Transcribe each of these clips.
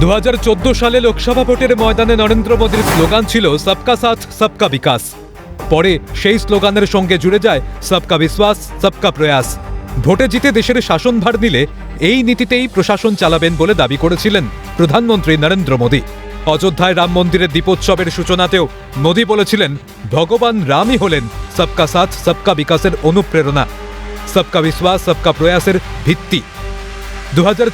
দু হাজার চোদ্দ সালে লোকসভা ভোটের ময়দানে নরেন্দ্র মোদীর স্লোগান ছিল, সবকা সাথ, সবকা বিকাশ। পরে সেই স্লোগানের সঙ্গে জুড়ে যায়, সবকা বিশ্বাস, সবকা প্রয়াস। ভোটে জিতে দেশের শাসনভার নিলে এই নীতিতেই প্রশাসন চালাবেন বলে দাবি করেছিলেন প্রধানমন্ত্রী নরেন্দ্র মোদী। অযোধ্যায় রাম মন্দিরের দীপোৎসবের সূচনাতেও মোদী বলেছিলেন, ভগবান রামই হলেন সবকা সাথ, সবকা বিকাশের অনুপ্রেরণা। সবকা বিশ্বাস, সবকা প্রয়াসের ভিত্তি। দু হাজার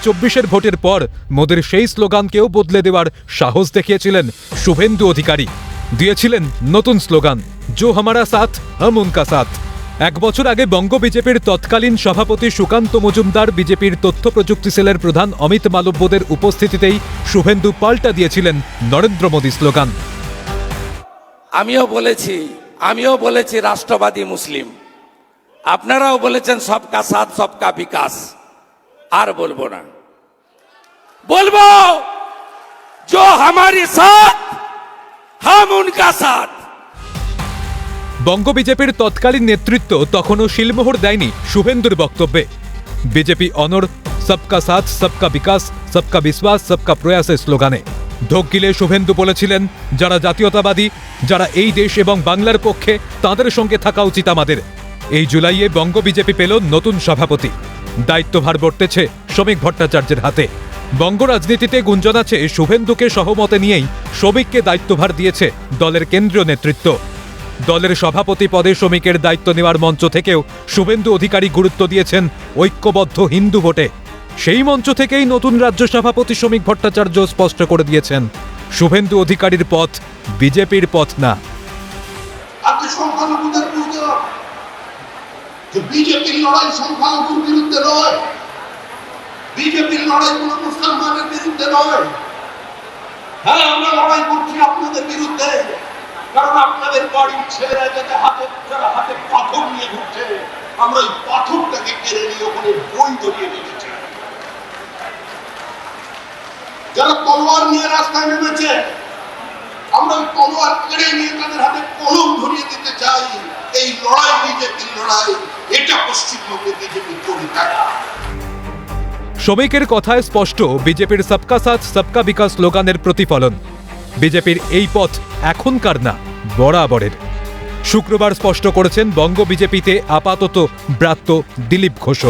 ভোটের পর মোদের সেই স্লোগানকেও বদলে দেওয়ার সাহস দেখিয়েছিলেন শুভেন্দু অধিকারী। দিয়েছিলেন নতুন স্লোগান, জো হামারা সাথ, হম উনকা সাথ। এক বছর আগে বঙ্গ বিজেপির তৎকালীন সভাপতি সুকান্ত মজুমদার বিজেপির তথ্য প্রযুক্তি সেলের প্রধান অমিত মালব্যদের উপস্থিতিতেই শুভেন্দু পাল্টা দিয়েছিলেন নরেন্দ্র মোদী স্লোগান। আমিও বলেছি আমিও বলেছি রাষ্ট্রবাদী মুসলিম। আপনারাও বলেছেন সবকা সাথ, সবকা বিকাশ। আর বলবো না বলবো जो हमारे साथ हम उनका साथ বঙ্গ বিজেপির তৎকালীন নেতৃত্ব তখনও শিলমোহর দেয়নি শুভেন্দুর বক্তব্যে বিজেপি অনর সবকা সাথ সবকা বিকাশ সবকা বিশ্বাস সবকা প্রয়াসের স্লোগানে ঢোক গিলে শুভেন্দু বলেছিলেন যারা জাতীয়তাবাদী যারা এই দেশ এবং বাংলার পক্ষে তাদের সঙ্গে থাকা উচিত আমাদের এই জুলাইয়ে বঙ্গ বিজেপি পেল নতুন সভাপতি দায়িত্বভার বর্তেছে শ্রমিক ভট্টাচার্যের হাতে। বঙ্গ রাজনীতিতে গুঞ্জন আছে শুভেন্দুকে সহমতে নিয়েই শ্রমিককে দায়িত্বভার দিয়েছে দলের কেন্দ্রীয় নেতৃত্ব। দলের সভাপতি পদে শ্রমিকের দায়িত্ব নেওয়ার মঞ্চ থেকেও শুভেন্দু অধিকারী গুরুত্ব দিয়েছেন ঐক্যবদ্ধ হিন্দু ভোটে। সেই মঞ্চ থেকেই নতুন রাজ্য সভাপতি শ্রমিক ভট্টাচার্য স্পষ্ট করে দিয়েছেন, শুভেন্দু অধিকারীর পথ বিজেপির পথ না। যে বিজেপির লড়াই সংখ্যালঘুর বিরুদ্ধে নয়, বিজেপির লড়াই কোন মুসলমানের বিরুদ্ধে নয়। হ্যাঁ আমরা লড়াই করছি আপনাদের বিরুদ্ধে, কারণ আপনাদের বাড়ির ছেলেরা যাতে হাতে, যারা হাতে পাথর নিয়ে ঘুরছে, আমরা ওই পাথরটাকে কেড়ে নিয়ে ওখানে বই ধরিয়ে চাই যারা তলোয়ার নিয়ে রাস্তায় নেমেছে, আমরা ওই তলোয়ার কেড়ে নিয়ে তাদের হাতে কলম ধরিয়ে দিতে চাই এই লড়াই এটা পশ্চিমবঙ্গে বিজেপি শ্রমিকের কথায় স্পষ্ট বিজেপির সবকা সাথ সবকা বিকাশ স্লোগানের প্রতিফলন। বিজেপির এই পথ এখনকার না বরাবরের। শুক্রবার স্পষ্ট করেছেন বঙ্গ বিজেপিতে আপাতত ব্রাত্য দিলীপ ঘোষ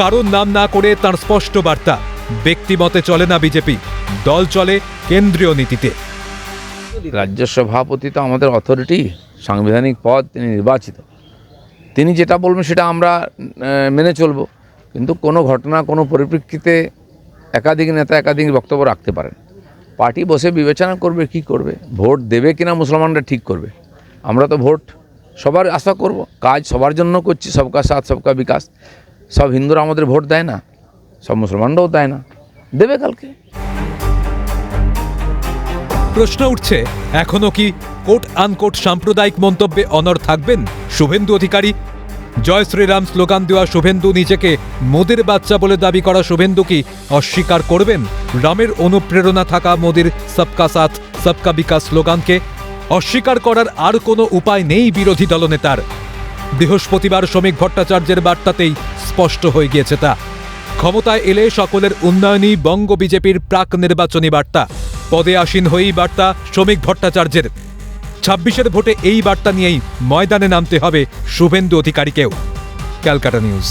কারণ নাম না করে তার স্পষ্ট বার্তা ব্যক্তিমতে চলে না বিজেপি দল চলে কেন্দ্রীয় নীতিতে। রাজ্য সভাপতি তো আমাদের অথরিটি সাংবিধানিক পদ তিনি নির্বাচিত। তিনি যেটা বলবেন সেটা আমরা মেনে চলব। কিন্তু কোনো ঘটনা, কোনো পরিপ্রেক্ষিতে একাধিক নেতা একাধিক বক্তব্য রাখতে পারেন। পার্টি বসে বিবেচনা করবে, কি করবে? ভোট দেবে কিনা মুসলমানরা ঠিক করবে। আমরা তো ভোট সবার আশা করব, কাজ সবার জন্য করছি সবকা সাথ সবকা বিকাশ। সব হিন্দুরা আমাদের ভোট দেয় না, সব মুসলমানরাও দেয় না। দেবে কালকে। প্রশ্ন উঠছে, এখনও কি কোট আনকোট সাম্প্রদায়িক মন্তব্যে অনর থাকবেন? শুভেন্দু অধিকারী জয় শ্রীরাম স্লোগান দেওয়া শুভেন্দু নিজেকে মোদির বাচ্চা বলে দাবি করা শুভেন্দু কি অস্বীকার করবেন? রামের অনুপ্রেরণা থাকা মোদির সবকা সাথ, সবকা বিকাশ স্লোগানকে অস্বীকার করার আর কোনো উপায় নেই বিরোধী দলনেতার। বৃহস্পতিবার শ্রমিক ভট্টাচার্যের বার্তাতেই স্পষ্ট হয়ে গিয়েছে তা। ক্ষমতায় এলে সকলের উন্নয়নই বঙ্গ বিজেপির প্রাক নির্বাচনী বার্তা। পদে আসীন হয়েই বার্তা শ্রমিক ভট্টাচার্যের। ছাব্বিশের ভোটে এই বার্তা নিয়েই ময়দানে নামতে হবে শুভেন্দু অধিকারীকেও। ক্যালকাটা নিউজ।